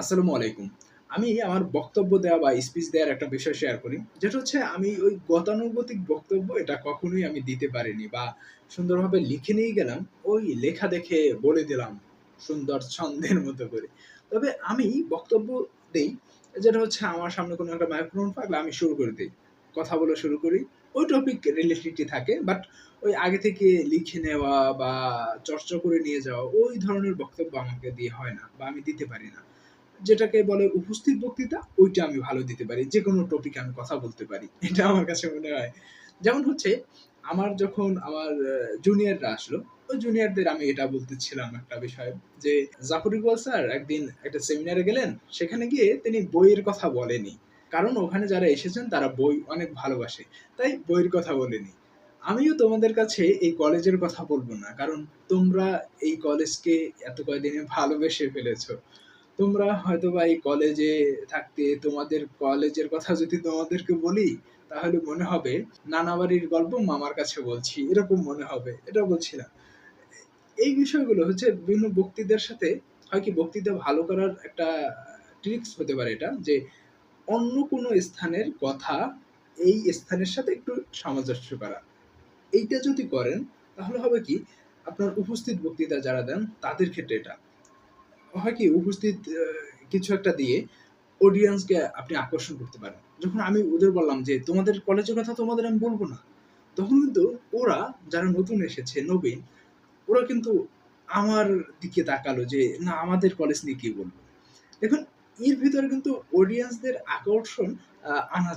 আসসালামু আলাইকুম। আমি আমার বক্তব্য দেওয়া বা স্পিচ দেওয়ার একটা বিষয় শেয়ার করি। যেটা হচ্ছে আমি ওই গতানুগতিক বক্তব্য এটা কখনোই আমি দিতে পারিনি বা সুন্দরভাবে লিখে নিয়ে গেলাম, ওই লেখা দেখে বলে দিলাম সুন্দর ছন্দের মতো করে। তবে আমি বক্তব্য দেই যেটা হচ্ছে আমার সামনে কোনো একটা মাইক্রোফোন থাকলে আমি শুরু করে দিই কথা বলা শুরু করি। ওই টপিক রিলেটেডই থাকে। বাট ওই আগে থেকে লিখে নেওয়া বা চর্চা করে নিয়ে যাওয়া ওই ধরনের বক্তব্য আমাকে দিয়ে হয় না বা আমি দিতে পারি না। যেটাকে বলে উপস্থিত বক্তৃতা, ওইটা আমি ভালো দিতে পারি। যেকোনো টপিকে আমি কথা বলতে পারি। এটা আমার কাছে মনে হয়। যেমন হচ্ছে আমার যখন আমার জুনিয়ররা আসলো, ওই জুনিয়রদের আমি এটা বলতেছিলাম একটা বিষয় যে, জাফর ইকবাল স্যার একদিন একটা সেমিনারে গেলেন। সেখানে গিয়ে তিনি বইয়ের কথা বলেনি। কারণ ওখানে যারা এসেছেন তারা বই অনেক ভালোবাসে। তাই বইয়ের কথা বলেনি। আমিও তোমাদের কাছে এই কলেজের কথা বলব না। কারণ তোমরা এই কলেজকে এত কয়দিনে ভালোবেসে ফেলেছ। তোমরা হয়তো বা এই কলেজে থাকতে তোমাদের কলেজের কথা যদি তোমাদেরকে বলি, তাহলে মনে হবে নানা বাড়ির গল্প মামার কাছে বলছি। এরকম মনে হবে। এটা বলছি না। এই বিষয়গুলো হচ্ছে বিভিন্ন বক্তৃতার সাথে হয় কি বক্তৃতা ভালো করার একটা ট্রিকস হতে পারে এটা যে, অন্য কোনো স্থানের কথা এই স্থানের সাথে একটু সামঞ্জস্য করা। এইটা যদি করেন তাহলে হবে কি আপনার উপস্থিত বক্তৃতা যারা দেন তাদের ক্ষেত্রে এটা। হয় কি উপস্থিত কিছু একটা দিয়ে অডিয়েন্সকে আপনি আকর্ষণ করতে পারেন। যখন আমি ওদের বললাম যে, "তোমাদের কলেজের কথা তোমাদের আমি বলব না।" তখন কিন্তু ওরা যারা নতুন এসেছে, নবীন, ওরা কিন্তু আমার দিকে তাকালো যে, "না আমাদের কলেজ নিয়ে কি বলব দেখুন এর ভিতরে কিন্তু অডিয়েন্সদের আকর্ষণ আনা